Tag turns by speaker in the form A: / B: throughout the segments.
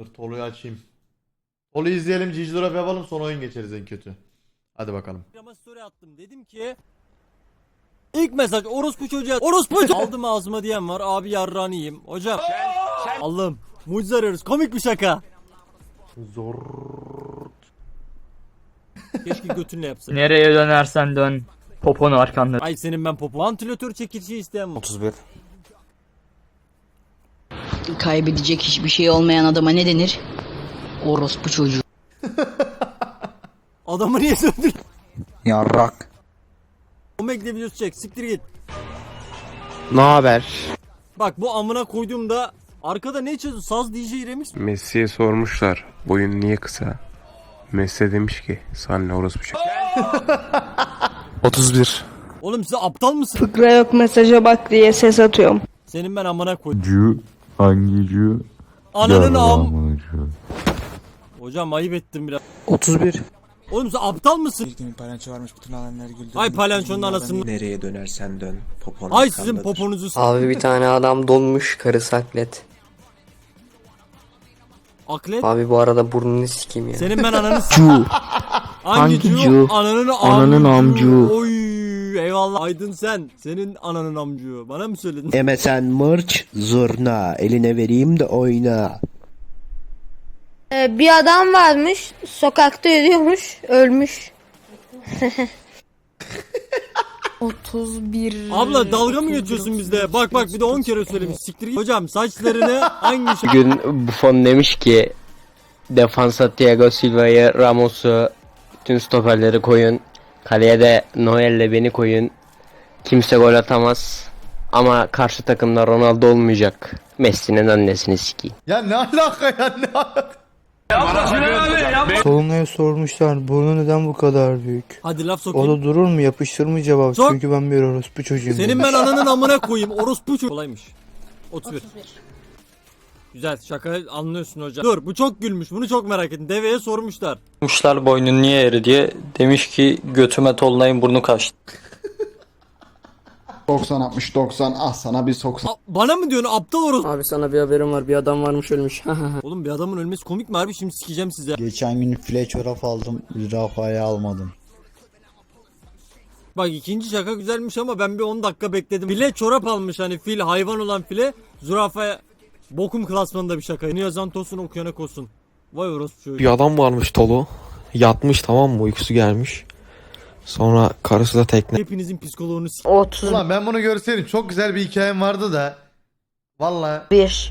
A: Dur Tolu'yu açayım. Tolu'yu izleyelim, Cici Drop yapalım sonra oyun geçeriz en kötü. Hadi bakalım.
B: Ama story attım dedim ki İlk mesaj orospu çocuğa orospu çocuğa aldım ağzıma diyen var abi yarrağını yiyeyim hocam Allah'ım mucize arıyoruz komik bir şaka
A: Zor.
B: Keşke götünle yapsın
C: Nereye dönersen dön. Poponu arkanda.
B: Ay senin ben popo vantilatör çekilişi isteyen var
D: 31.
E: Kaybedecek hiçbir şey olmayan adama ne denir? Orospu çocuğu.
B: Adamı niye döndür
D: Yarrak.
B: Omeg'de videosu çek siktir git
F: Ne haber?
B: Bak bu amına koyduğumda Arkada ne çalıyor saz DJ remix
F: Messi'ye sormuşlar. Boyun niye kısa? Messi de demiş ki sana ne orospu çek. 31.
B: Oğlum size aptal mısın
G: Fıkra yok mesaja bak diye ses atıyorum.
B: Senin ben amına koy
H: Cu hangi cu?
B: Ananın am. Hocam ayıp ettim biraz
D: 31.
B: Oğlum sen aptal mısın
D: Bir gün paranço varmış bütün alanları güldürdü.
B: Ay palyaçonun anasını
I: Nereye dönersen dön. Poponu
B: Ay sizin poponuzu s-
J: Abi bir tane adam donmuş karısı aklet.
B: Aklet
J: Abi bu arada burnunu sikeyim ya.
B: Senin ben ananı s-
H: Cu.
B: Hangi cu? Ananın
H: Ananın amcu.
B: Oy eyvallah. Aydın sen. Senin ananın amcu. Bana mı söyledin?
I: MSN merch zurna. Eline vereyim de oyna.
G: Ee, bir adam varmış sokakta yürüyormuş ölmüş.
E: 31.
B: Abla dalga mı geçiyorsun bizde? Bak bak bir de 10 kere söylemiş. Siktir git. Hocam saçlarını hangi şey?
J: Bugün Buffon demiş ki defansa Thiago Silva'yı, Ramos'u, bütün stoperleri koyun. Kaleye de Noel'le beni koyun. Kimse gol atamaz. Ama karşı takımda Ronaldo olmayacak. Messi'nin annesini sikeyim.
A: Ya ne alaka ya ne alaka?
K: Tolunay'a sormuşlar burnu neden bu kadar büyük?
B: Hadi laf
K: O
B: sokayım.
K: da durur mu yapıştır mı cevap?
B: Sok.
K: Çünkü ben bir orospu çocuğuyum.
B: Senin ben ananın amına koyayım. Orospu çocuk. Kolaymış. 31. Güzel şaka anlıyorsun hocam. Dur bu çok gülmüş. Bunu çok merak ettim. Deveye sormuşlar.
C: Sormuşlar boynun niye eri diye. Demiş ki götüme tolunayın burnu kaçtı.
D: 90 60 90 ah sana bir 90.
B: A- bana mı diyorsun aptal orospu?
J: Abi sana bir haberim var bir adam varmış ölmüş.
B: Oğlum bir adamın ölmesi komik mi harbi? Şimdi sikeceğim size.
K: Geçen gün file çorap aldım zürafayı almadım.
B: Bak ikinci şaka güzelmiş ama ben bir 10 dakika bekledim. File çorap almış hani fil hayvan olan file zürafaya bokum klasmanında bir şaka. Ne yazan tosun okuyana kosun. Vay orospu çocuğu.
F: Bir adam varmış Tolu. Yatmış tamam mı uykusu gelmiş. Sonra karısı da tekne.
B: Hepinizin psikoloğunu s-
G: 31.
A: Ulan ben bunu görseydim çok güzel bir hikayem vardı da. Valla.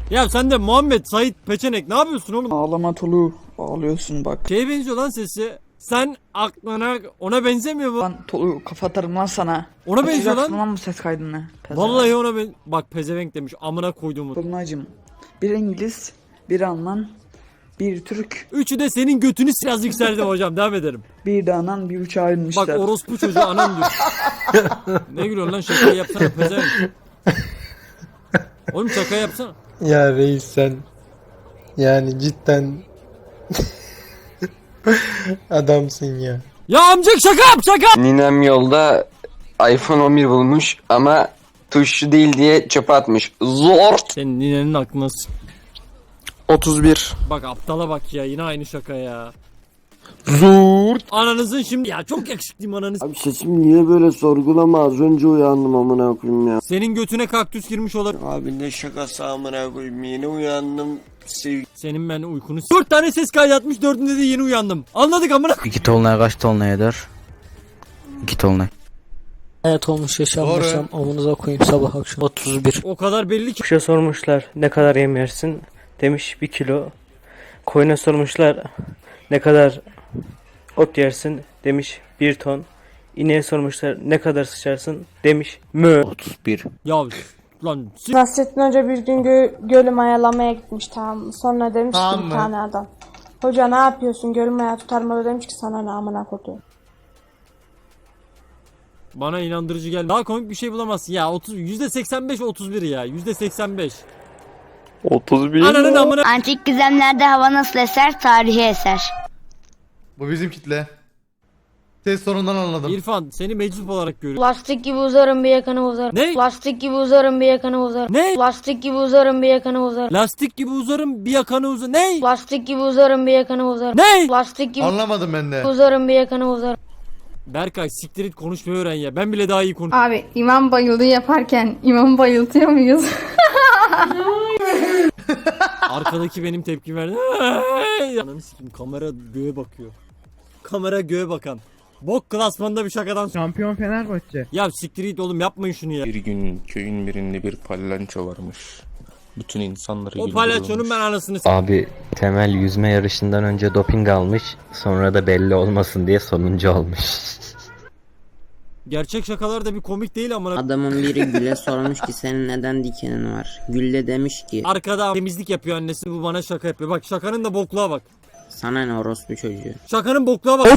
B: Ya sen de Muhammed Sait Peçenek ne yapıyorsun oğlum?
K: Ağlama Tolu ağlıyorsun bak.
B: Şeye benziyor lan sesi. Sen aklına ona benzemiyor bu.
K: Tolu kafatarım lan sana.
B: Ona benziyor lan.
K: mı ses kaydını?
B: Vallahi ona ben bak pezevenk demiş. Amına koyduğumu.
K: Tolunay'cım bir İngiliz, bir Alman, bir Türk,
B: Üçü de senin götünü biraz yükseldim hocam. Devam ederim.
K: bir de anan bir uçağa inmişler.
B: Bak orospu çocuğu anam diyor. ne gülüyorsun lan şakayı yapsana pezevenk. Oğlum şaka yapsana.
H: Ya reis sen. Yani cidden. Adamsın ya.
B: Ya amcık şaka yap şaka.
J: Ninem yolda iPhone 11 bulmuş ama tuşlu değil diye çöpe atmış. Zor.
B: Senin ninenin aklına s-
F: 31.
B: Bak aptala bak ya yine aynı şaka ya.
F: Zurt.
B: Ananızın şimdi ya çok yakışıklıyım ananız.
I: Abi sesim niye böyle sorgulama az önce uyandım amına koyayım ya.
B: Senin götüne kaktüs girmiş olabilir.
I: Abi ne şakası amına koyayım yeni uyandım. Sev
B: Senin ben uykunu s- Dört tane ses kaydetmiş dördünde de yeni uyandım. Anladık amına.
J: İki tolunay kaç tolunay eder? İki tolunay.
K: Evet olmuş yaşam
A: Doğru.
K: yaşam amunuza koyayım sabah akşam.
J: 31.
B: O kadar belli ki.
J: Kuşa sormuşlar ne kadar yem yersin? Demiş bir kilo. Koyuna sormuşlar ne kadar ot yersin? Demiş bir ton. İneğe sormuşlar ne kadar sıçarsın? Demiş mö.
D: 31.
B: Ya lan s-
G: Nasrettin Hoca bir gün gö- gölü mayalamaya gitmiş tamam mı? Sonra demiş
A: Tamam
G: ki
A: mı?
G: bir tane adam. Hoca ne yapıyorsun gölü maya tutar mı? O da demiş ki sana ne amına koyduğum.
B: Bana inandırıcı geldi. Daha komik bir şey bulamazsın. Ya 30 %85 31 ya. %85.
C: 31.
B: Ananın amına.
E: Antik gizemlerde hava nasıl eser? Tarihi eser.
A: Bu bizim kitle. Ses sonundan anladım.
B: İrfan seni meczup olarak görüyorum.
G: Lastik gibi uzarım bir yakanı uzar.
B: Ne?
G: Lastik gibi uzarım bir yakanı uzar.
B: Ne?
G: Lastik gibi uzarım bir yakanı uzar.
B: Lastik gibi uzarım bir yakanı uzar. Ne?
G: Lastik gibi uzarım bir yakanı uzar.
B: Ne?
G: Lastik gibi
A: Anlamadım ben de.
G: uzarım bir yakanı uzar.
B: Berkay siktir et konuşmayı öğren ya. Ben bile daha iyi konuş.
G: Abi imam bayıldı yaparken imamı bayıltıyor muyuz?
B: Arkadaki benim tepki verdi. Ananı sikeyim kamera göğe bakıyor. Kamera göğe bakan. Bok klasmanda bir şakadan sonra.
H: Şampiyon Fenerbahçe.
B: Ya siktir git oğlum yapmayın şunu ya.
F: Bir gün köyün birinde bir palyanço varmış. Bütün insanları
B: O palyaçonun ben anasını s-
J: Abi Temel yüzme yarışından önce doping almış. Sonra da belli olmasın diye sonuncu olmuş.
B: Gerçek şakalar da bir komik değil ama
E: Adamın biri Gül'e sormuş ki senin neden dikenin var? Gül de demiş ki
B: arkada temizlik yapıyor annesi bu bana şaka yapıyor. Bak şakanın da bokluğa bak.
E: sana ne orospu çocuğu.
B: Şakanın bokluğa bak.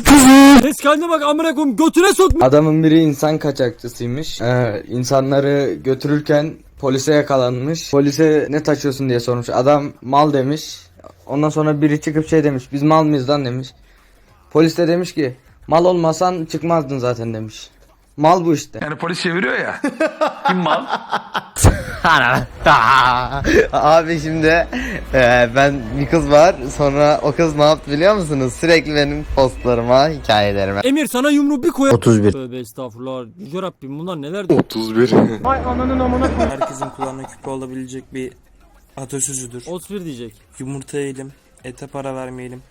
B: Ses kaydına bak amına koyayım götüne sok.
F: Adamın biri insan kaçakçısıymış. Ee, insanları götürürken polise yakalanmış. Polise ne taşıyorsun diye sormuş. Adam mal demiş. Ondan sonra biri çıkıp şey demiş. Biz mal mıyız lan demiş. Polis de demiş ki mal olmasan çıkmazdın zaten demiş. Mal bu işte.
H: Yani polis çeviriyor ya. Kim mal?
F: Abi şimdi e, ben bir kız var. Sonra o kız ne yaptı biliyor musunuz? Sürekli benim postlarıma, hikayelerime.
B: Emir sana yumruğu bir koyar.
F: 31.
B: Tövbe estağfurullah. Yüce Rabbim bunlar neler
F: 31.
H: Herkesin kulağına küpe olabilecek bir atasözüdür.
B: 31 diyecek.
H: Yumurta yiyelim, ete para vermeyelim.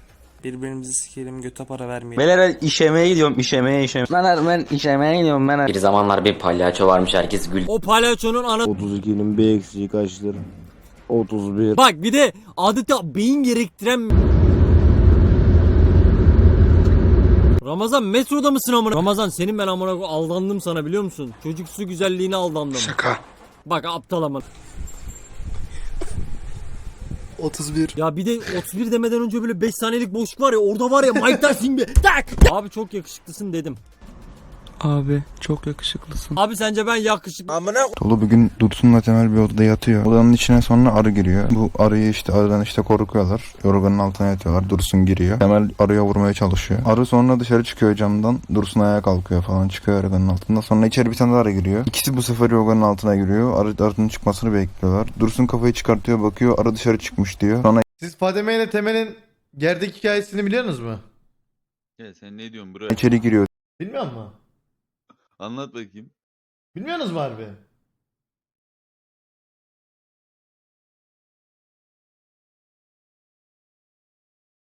H: Birbirimizi sikelim, göte para vermeyelim.
F: Beyler işemeye gidiyorum, işemeye işemeye. Ben, ben işemeye gidiyorum ben.
J: Bir zamanlar bir palyaço varmış herkes gül
B: O palyaçonun ana...
I: 32'nin bir eksiği kaçtır? 31.
B: Bak bir de adeta beyin gerektiren... Ramazan metroda mısın amına? Ramazan senin ben amına aldandım sana biliyor musun? Çocuksu güzelliğine aldandım.
H: Şaka.
B: Bak aptal ama.
H: 31.
B: Ya bir de 31 demeden önce böyle 5 saniyelik boşluk var ya orada var ya Mike Tyson gibi. Tak! Abi çok yakışıklısın dedim.
H: Abi çok yakışıklısın.
B: Abi sence ben yakışıklı...
D: Dolu bir gün Dursun'la Temel bir odada yatıyor. Odanın içine sonra arı giriyor. Bu arıyı işte arıdan işte korkuyorlar. Yorganın altına yatıyorlar. Dursun giriyor. Temel arıya vurmaya çalışıyor. Arı sonra dışarı çıkıyor camdan. Dursun ayağa kalkıyor falan. Çıkıyor yorganın altında. Sonra içeri bir tane daha arı giriyor. İkisi bu sefer yorganın altına giriyor. Arı arının çıkmasını bekliyorlar. Dursun kafayı çıkartıyor bakıyor. Arı dışarı çıkmış diyor. Sonra
A: Siz Fadime ile Temel'in gerdek hikayesini biliyorsunuz mu?
F: Ya sen ne diyorsun bro?
D: içeri giriyor.
A: Bilmiyor musun?
F: Anlat bakayım.
A: Bilmiyorsunuz mu harbi?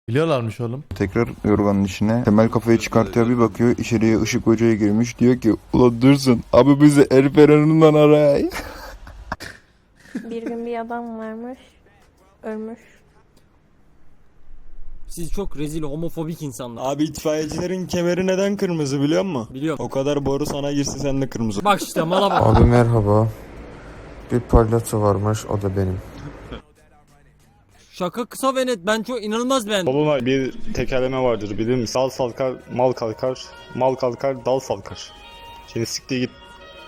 A: Biliyorlarmış oğlum.
D: Tekrar yorganın içine. Temel kafayı çıkartıyor bir bakıyor. içeriye ışık hocaya girmiş. Diyor ki Ulan Dursun abi bizi Erferan'ından aray.
G: bir gün bir adam varmış. Ölmüş.
B: Siz çok rezil homofobik insanlar.
H: Abi itfaiyecilerin kemeri neden kırmızı biliyor musun?
B: Biliyorum.
H: O kadar boru sana girse sen de kırmızı.
B: Bak işte mala bak.
F: Abi merhaba. Bir palyaço varmış o da benim.
B: Şaka kısa ve net. Ben çok inanılmaz beğendim.
H: Dolunay bir tekerleme vardır bilir misin? Dal salkar, mal kalkar, mal kalkar, dal salkar. Şimdi siktir git.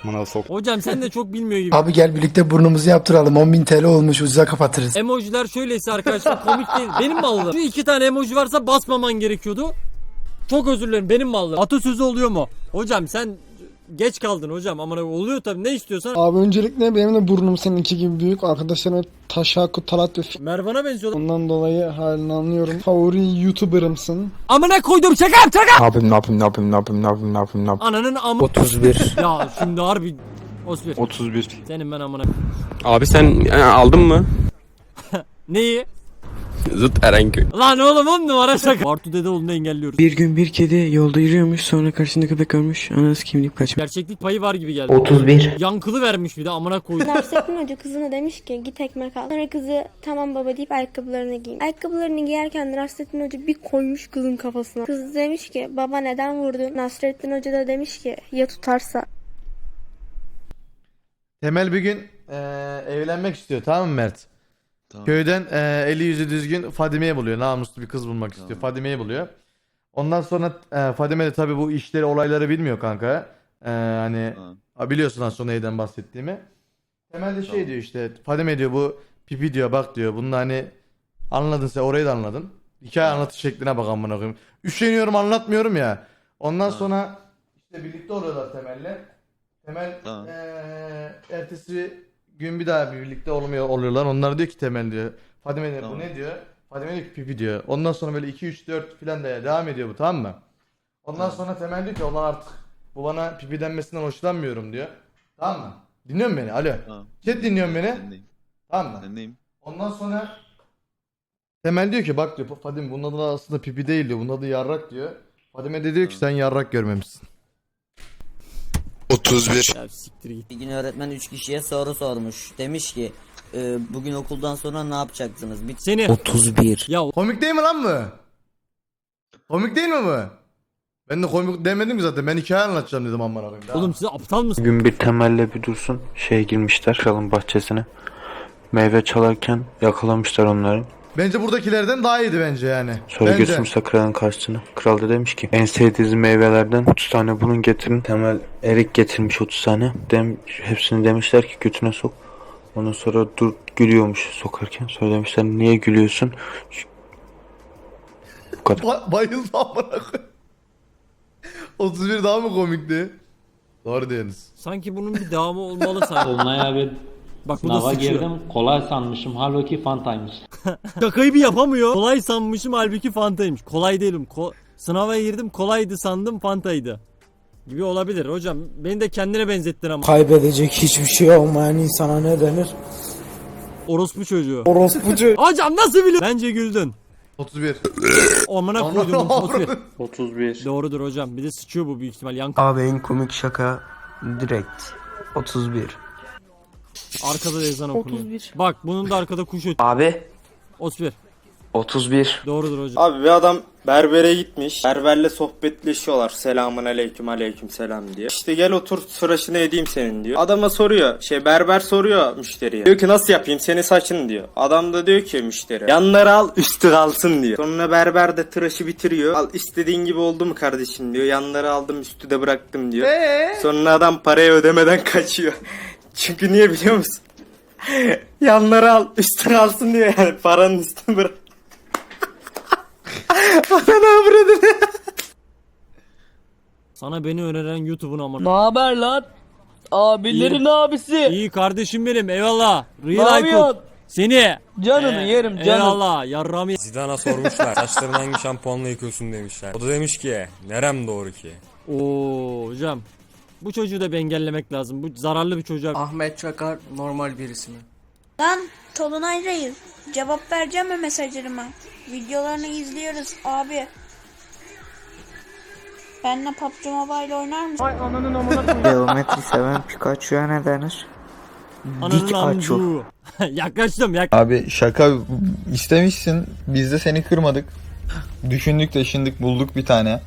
H: Bana sok.
B: Hocam sen de çok bilmiyor gibi.
H: Abi gel birlikte burnumuzu yaptıralım. 10.000 TL olmuş ucuza kapatırız.
B: Emojiler şöyleyse arkadaşlar komik değil. Benim mallım. Şu iki tane emoji varsa basmaman gerekiyordu. Çok özür dilerim benim mallım. Atasözü oluyor mu? Hocam sen geç kaldın hocam. Ama oluyor tabii ne istiyorsan.
H: Abi öncelikle benim de burnum seninki gibi büyük. Arkadaşlarım Taşaku Talat ve
B: Mervan'a benziyor.
H: Ondan dolayı halini anlıyorum. Favori YouTuber'ımsın.
B: Amına koydum şaka yap şaka.
F: Ne yapayım ne yapayım ne yapayım ne yapayım ne yapayım ne yapayım ne yapayım.
B: Ananın amı.
F: 31.
B: ya şimdi harbi. Osbir.
H: 31.
B: Senin ben amına.
F: Abi sen aldın mı?
B: Neyi?
F: Zıt Erenköy.
B: Lan oğlum on numara şaka. Bartu Dedeoğlu'nu engelliyoruz.
H: Bir gün bir kedi yolda yürüyormuş sonra karşısında köpek görmüş. Anası kimlik kaçmış.
B: Gerçeklik payı var gibi geldi.
E: 31.
B: Yankılı vermiş bir de amına koydum.
G: Nasrettin Hoca kızına demiş ki git ekmek al. Sonra kızı tamam baba deyip ayakkabılarını giyin. Ayakkabılarını giyerken Nasrettin Hoca bir koymuş kızın kafasına. Kız demiş ki baba neden vurdun? Nasrettin Hoca da demiş ki ya tutarsa.
A: Temel bir gün eee, evlenmek istiyor tamam mı Mert? Köyden eee, eli yüzü düzgün Fadime'yi buluyor. Namuslu bir kız bulmak istiyor. Fadime'yi buluyor. Ondan sonra eee, Fadime de tabii bu işleri olayları bilmiyor kanka. Eee, hani ha, biliyorsun az sonra neyden bahsettiğimi. Temel de şey diyor işte Fadime diyor bu pipi diyor bak diyor. Bunun hani anladın sen orayı da anladın. Hikaye anlatış şekline bak amına koyayım. Üşeniyorum anlatmıyorum ya. Ondan sonra işte birlikte oluyorlar Temel'le. Temel eee, ertesi gün bir daha birlikte olmuyor oluyorlar. Onlar diyor ki Temel diyor. Fadime diyor bu ne diyor? Fadime diyor ki pipi diyor. Ondan sonra böyle 2 3 4 filan da devam ediyor bu tamam mı? Ondan sonra Temel diyor ki ulan artık bu bana pipi denmesinden hoşlanmıyorum diyor. Tamam mı? Dinliyor musun beni? Alo. Chat dinliyor musun beni? Tamam mı? Ondan sonra Temel diyor ki bak diyor Fadime bunun adı aslında pipi değil diyor. Bunun adı yarrak diyor. Fadime de diyor ki sen yarrak görmemişsin.
L: 31.
B: Ya siktir git.
M: Bir gün öğretmen 3 kişiye soru sormuş. Demiş ki "E, bugün okuldan sonra ne yapacaksınız? Bir
B: Seni.
M: 31.
B: Ya
A: Komik değil mi lan bu? Komik değil mi bu? Ben de komik demedim ki zaten. Ben hikaye anlatacağım dedim amına koyayım.
B: Oğlum siz aptal mısınız?
C: Gün bir temelle bir dursun şeye girmişler kralın bahçesine. Meyve çalarken yakalamışlar onları.
A: Bence buradakilerden daha iyiydi bence yani.
C: Sonra
A: bence.
C: götürmüşler kralın karşısına. Kral da demiş ki en sevdiğiniz meyvelerden 30 tane bulun getirin. Temel erik getirmiş 30 tane. Dem, hepsini demişler ki götüne sok. Ondan sonra dur gülüyormuş sokarken. Sonra demişler niye gülüyorsun? Bu kadar.
A: Ba- bayıldı amına koyayım. 31 daha mı komikti? Doğru diyorsunuz.
B: Sanki bunun bir devamı olmalı sanki.
N: Olmay abi
B: Bak bu da
N: sınava
B: sıçıyor.
N: girdim kolay sanmışım halbuki fantaymış.
B: Şakayı bir yapamıyor. Kolay sanmışım halbuki fantaymış. Kolay değilim. Ko- Sınava girdim kolaydı sandım fantaydı. Gibi olabilir hocam. Beni de kendine benzettin ama.
K: Kaybedecek hiçbir şey olmayan insana ne denir?
B: Orospu çocuğu.
K: Orospucu.
B: Hocam nasıl biliyorsun? Bence güldün.
A: 31.
B: Amına koydum. 31.
C: 31.
B: Doğrudur hocam. Bir de sıçıyor bu büyük ihtimal. Yankı
F: Abi en komik şaka direkt 31.
B: arkada da ezan okunuyor. Bak bunun da arkada kuş ötüyor.
C: Abi
B: 31.
C: 31.
B: Doğrudur hocam.
F: Abi bir adam berbere gitmiş. Berberle sohbetleşiyorlar. Selamun aleyküm aleyküm selam diye. İşte gel otur tıraşını edeyim senin diyor. Adama soruyor. Şey berber soruyor müşteriye. Diyor ki nasıl yapayım senin saçın diyor. Adam da diyor ki müşteri. Yanları al üstü kalsın diyor. Sonra berber de tıraşı bitiriyor. Al istediğin gibi oldu mu kardeşim diyor. Yanları aldım üstü de bıraktım diyor. Sonra adam parayı ödemeden kaçıyor. Çünkü niye biliyor musun? Yanları al üstü kalsın diyor yani paranın üstünü bırak.
B: Sana beni öneren YouTube'un amına.
M: Ne haber lan? Abilerin abisi.
B: İyi kardeşim benim eyvallah.
M: Ne
B: Real Aykut.
M: yapıyorsun?
B: Seni.
M: Canını
B: Ee,
M: yerim canım.
B: Eyvallah yarram ye-
L: Zidane'a sormuşlar. Saçlarını hangi şampuanla yıkıyorsun demişler. O da demiş ki nerem doğru ki?
B: Oo hocam. Bu çocuğu da bir engellemek lazım. Bu zararlı bir çocuğa.
F: Ahmet Çakar normal birisi mi?
G: Lan Tolunay Reis cevap vereceğim mi mesajlarıma? Videolarını izliyoruz abi. Benle PUBG Mobile oynar mısın?
F: Geometri seven Pikachu'ya ne denir?
B: Ananın amcuğu. Yaklaştım yak.
D: Abi şaka istemişsin. Biz de seni kırmadık. Düşündük taşındık bulduk bir tane.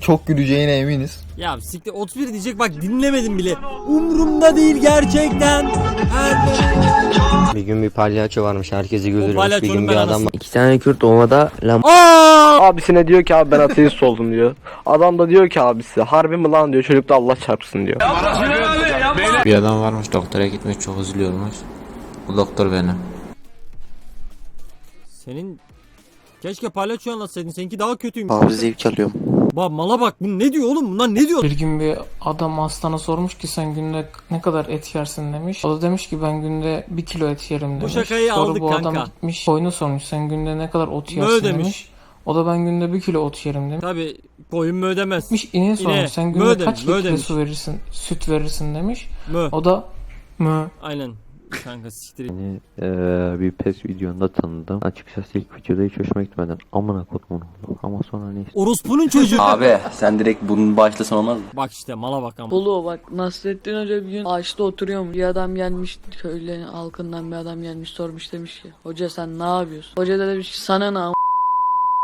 D: Çok güleceğine eminiz.
B: Ya siktir 31 diyecek bak dinlemedim bile. Umrumda değil gerçekten. Her
J: Bir gün bir palyaço varmış herkesi güldürmüş. Bir
B: palyaçonun
J: gün bir adam
B: anasını-
J: iki tane Kürt ovada lam
B: Aa!
J: Abisine diyor ki abi ben ateist oldum diyor. Adam da diyor ki abisi harbi mi lan diyor. Çocuk da Allah çarpsın diyor.
N: Bir adam varmış doktora gitmiş çok üzülüyormuş. Bu doktor benim.
B: Senin Keşke palyaço anlatsaydın. Seninki daha kötüymüş.
J: Abi zevk alıyorum.
B: Bak mala bak. Bu ne diyor oğlum? Bunlar ne diyor?
K: Bir gün bir adam hastana sormuş ki sen günde ne kadar et yersin demiş. O da demiş ki ben günde bir kilo et yerim demiş.
B: şakayı
K: Sonra
B: aldık
K: bu adam
B: kanka.
K: gitmiş koyunu sormuş sen günde ne kadar ot
B: Mö
K: yersin
B: demiş.
K: demiş. O da ben günde bir kilo ot yerim demiş.
B: Tabi koyun mu ödemez.
K: Gitmiş ineğe sormuş sen
B: mö
K: günde
B: demiş,
K: kaç
B: mö
K: litre
B: demiş.
K: su verirsin, süt verirsin demiş.
B: Mö.
K: O da mı
B: Aynen. Kanka siktir. et.
J: bir pes videonda tanıdım. Açıkçası ilk videoda hiç hoşuma gitmeden amına kodum oldu. Ama sonra neyse.
B: Orospunun çocuğu.
C: Abi sen direkt bunun başlasan olmaz mı?
B: Bak işte mala bak ama.
K: Bolu bak Nasrettin Hoca bir gün ağaçta oturuyormuş. Bir adam gelmiş köylü halkından bir adam gelmiş sormuş demiş ki hoca sen ne yapıyorsun? Hoca da demiş ki sana ne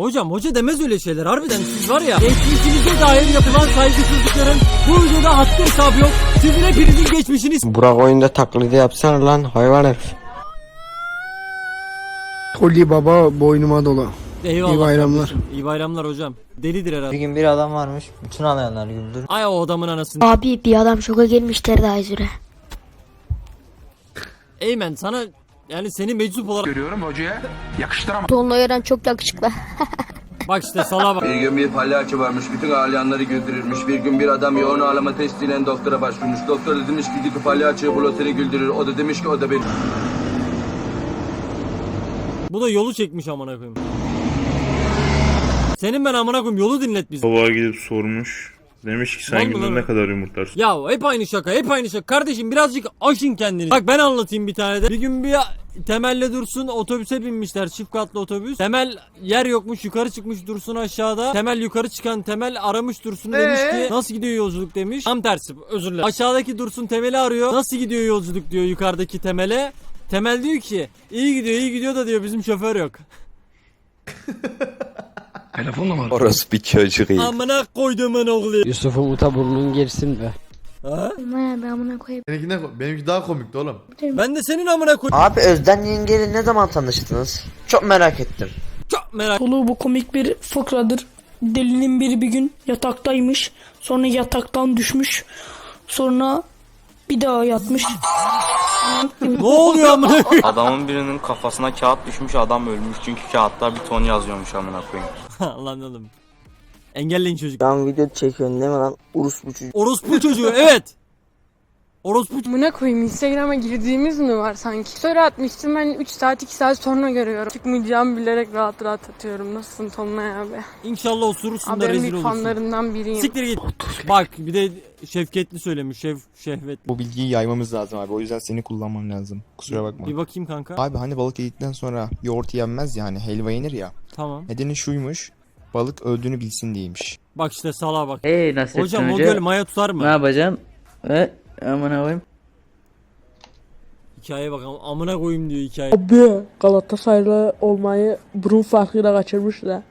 B: Hocam hoca demez öyle şeyler harbiden siz var ya geçmişinize dair yapılan saygısızlıkların bu videoda haddi hesabı yok. Sizin hepinizin geçmişiniz
J: Burak oyunda taklidi yapsana lan hayvan herif.
K: Koli baba boynuma dola.
B: Eyvallah.
K: İyi bayramlar.
B: kardeşim, İyi bayramlar hocam. Delidir herhalde.
M: gün bir adam varmış. Bütün ağlayanlar güldür.
B: Ay o adamın anasını.
G: Abi bir adam şoka girmişler daha üzere.
B: Eymen sana yani seni meczup olarak
L: Görüyorum hocaya yakıştıramam.
G: Tolunay Eren çok yakışıklı.
B: Bak işte sala bak.
O: Bir gün bir palyaço varmış, bütün ağlayanları güldürürmüş. Bir gün bir adam yoğun ağlama testiyle doktora başvurmuş. Doktor da demiş ki git o palyaçoyu bul o seni güldürür. O da demiş ki o da beni.
B: Bu da yolu çekmiş amına koyayım. Senin ben amına koyayım yolu dinlet bizi.
P: Babağa gidip sormuş. Demiş ki sen
B: mı
P: günde ne kadar yumurtlarsın?
B: Ya hep aynı şaka hep aynı şaka. Kardeşim birazcık aşın kendini. Bak ben anlatayım bir tane de. Bir gün bir Temel'le Dursun otobüse binmişler çift katlı otobüs. Temel yer yokmuş yukarı çıkmış Dursun aşağıda. Temel yukarı çıkan Temel aramış Dursun'u demiş
A: Ee?
B: ki nasıl gidiyor yolculuk demiş. Tam tersi özür dilerim. Aşağıdaki Dursun Temel'i arıyor. Nasıl gidiyor yolculuk diyor yukarıdaki Temel'e. Temel diyor ki iyi gidiyor iyi gidiyor da diyor bizim şoför yok.
Q: Orası bir çocuk iyi.
B: Amına koyduğumun oğlu.
J: Yusuf'un uta burnun girsin be.
B: Ha?
G: Maya ben amına koyayım.
A: Benimki, ne- benimki daha komikti oğlum.
B: Ben de senin amına koy.
R: Abi Özden yengeyle ne zaman tanıştınız? Çok merak ettim.
B: Çok merak.
S: Soluğu bu komik bir fıkradır. Delinin biri bir gün yataktaymış. Sonra yataktan düşmüş. Sonra bir daha yatmış.
B: ne oluyor amına?
N: Adamın birinin kafasına kağıt düşmüş adam ölmüş çünkü kağıtta bir ton yazıyormuş amına koyayım.
B: Lan oğlum. Engelleyin çocuk.
R: Ben video çekiyorum değil mi lan? Urus bu çocuk.
B: Orospu çocuğu evet. Orospu
T: Buna koyayım Instagram'a girdiğimiz mi var sanki? Story atmıştım ben 3 saat 2 saat sonra görüyorum. Çıkmayacağımı bilerek rahat rahat atıyorum. Nasılsın Tonlay abi?
B: İnşallah osurursun
T: Abi
B: da rezil olursun.
T: fanlarından biriyim.
B: Siktir git. Bak bir de şefketli söylemiş. Şef, şehvet.
Q: Bu bilgiyi yaymamız lazım abi. O yüzden seni kullanmam lazım. Kusura bakma.
B: Bir bakayım kanka.
Q: Abi hani balık yedikten sonra yoğurt yenmez ya hani helva yenir ya.
B: Tamam.
Q: Nedeni şuymuş. Balık öldüğünü bilsin diyeymiş.
B: Bak işte salağa bak.
J: Hey Nasrettin
B: Hocam o
J: Hoca,
B: göl maya tutar mı?
J: Ne yapacağım? E, aman koyayım.
B: Hikayeye bak am- amına koyayım diyor hikaye.
S: Abi Galatasaraylı olmayı burun farkıyla kaçırmış da.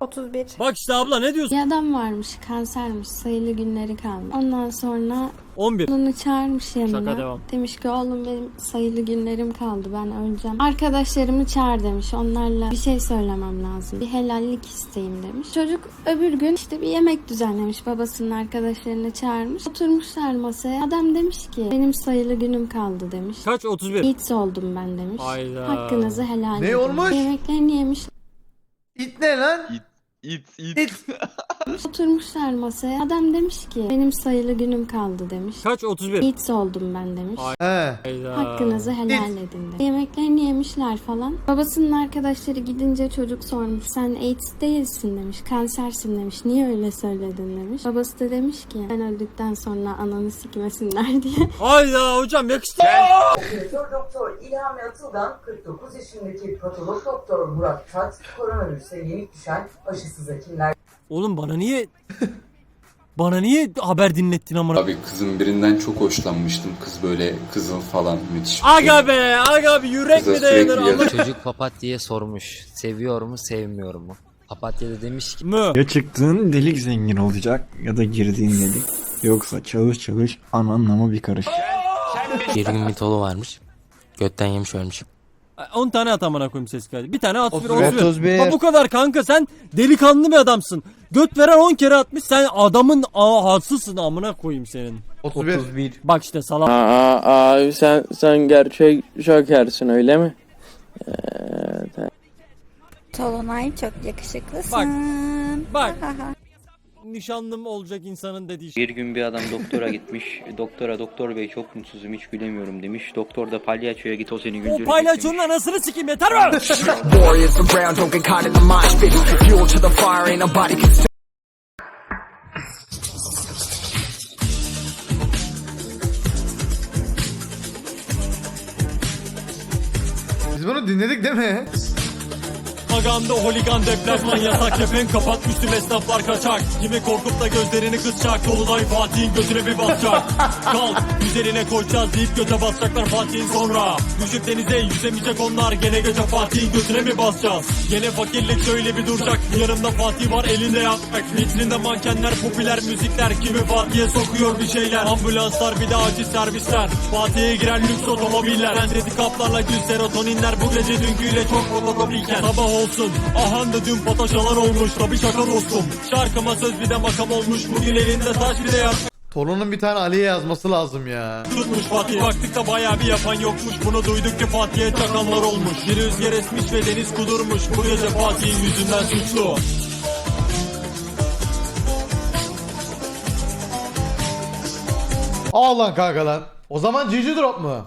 G: 31.
B: Bak işte abla ne diyorsun?
G: Bir adam varmış kansermiş sayılı günleri kalmış. Ondan sonra
B: 11.
G: onu çağırmış yanına.
B: Şaka devam.
G: Demiş ki oğlum benim sayılı günlerim kaldı ben öleceğim. Arkadaşlarımı çağır demiş onlarla bir şey söylemem lazım. Bir helallik isteyeyim demiş. Çocuk öbür gün işte bir yemek düzenlemiş babasının arkadaşlarını çağırmış. Oturmuşlar masaya. Adam demiş ki benim sayılı günüm kaldı demiş.
B: Kaç 31?
G: İts oldum ben demiş.
B: Hayda.
G: Hakkınızı helal
A: Ne
G: edin.
A: olmuş?
G: Yemeklerini yemiş.
A: İt ne lan?
N: İt
A: İt.
G: Oturmuşlar masaya. Adam demiş ki benim sayılı günüm kaldı demiş.
B: Kaç 31?
G: İts oldum ben demiş.
A: He.
B: Hayda.
G: Hakkınızı helal edin demiş. Yemeklerini yemişler falan. Babasının arkadaşları gidince çocuk sormuş. Sen AIDS değilsin demiş. Kansersin demiş. Niye öyle söyledin demiş. Babası da demiş ki ben öldükten sonra ananı sikmesinler diye.
B: Hayda hocam yakıştı.
U: Profesör Doktor İlham Yatıl'dan 49 yaşındaki patolog doktor Murat Tat, koronavirüse yenik düşen aşısız hekimler
B: Oğlum bana niye bana niye haber dinlettin amına?
V: Abi kızın birinden çok hoşlanmıştım. Kız böyle kızıl falan müthiş.
B: Aga be aga be yürek
V: Kıza
B: mi dayanır
V: sürekli
B: ama.
J: Çocuk papatya'ya sormuş. Seviyor mu sevmiyor mu? Papatya da demiş ki
B: Mı?
D: Ya çıktığın delik zengin olacak ya da girdiğin delik. Yoksa çalış çalış anan ama bir karış.
J: bir gün mitolu varmış. Götten yemiş ölmüş.
B: 10 tane at amına koyayım ses kaydı. Bir tane at bir
A: 31.
B: 31.
A: 31.
B: Ha bu kadar kanka sen delikanlı bir adamsın. Göt veren 10 kere atmış sen adamın ahasısın amına koyayım senin.
A: 31.
B: Bak işte salak.
J: Aa, abi sen sen gerçek şokersin öyle mi?
G: Tolunay çok yakışıklısın.
B: Bak. Bak. Nişanlım olacak insanın dediği şey.
J: Bir gün bir adam doktora gitmiş. Doktora doktor bey çok mutsuzum hiç gülemiyorum demiş. Doktor da palyaçoya git o seni
B: O
J: güldürecek
B: palyaçonun anasını sikeyim yeter mi?
A: Biz bunu dinledik değil mi?
B: Maganda holigan deplasman yasak. Kefen kapatmıştım esnaflar kaçak. Kimi korkup da gözlerini kısacak. Dolunay Fatih'in gözüne bir basacak. Kalk üzerine koyacağız deyip göte basacaklar Fatih'in sonra. Düşüp denize yüzemeyecek onlar. Gene göte Fatih'in gözüne mi basacağız. Gene fakirlik şöyle bir duracak. Yanımda Fatih var elinde yapmak Vitrinde mankenler popüler müzikler. Kimi Fatih'e sokuyor bir şeyler. Ambulanslar bir de acil servisler. Fatih'e giren lüks otomobiller. Sentetik kaplarla gül serotoninler. Bu gece dünküyle çok fotokopiken Sabah olsun Ahanda dün pataşalar olmuş Tabi şaka dostum. Şarkıma söz bir de makam olmuş. Bugün elinde taş bir de yap
A: Torunun bir tane Ali'ye yazması lazım ya.
B: Tutmuş Fatih. Baktık da bayağı bir yapan yokmuş. Bunu duyduk ki Fatih'e çakanlar olmuş. Bir rüzgar esmiş ve deniz kudurmuş. Bu gece Fatih'in yüzünden suçlu.
A: Al lan kanka lan. O zaman GG drop mu?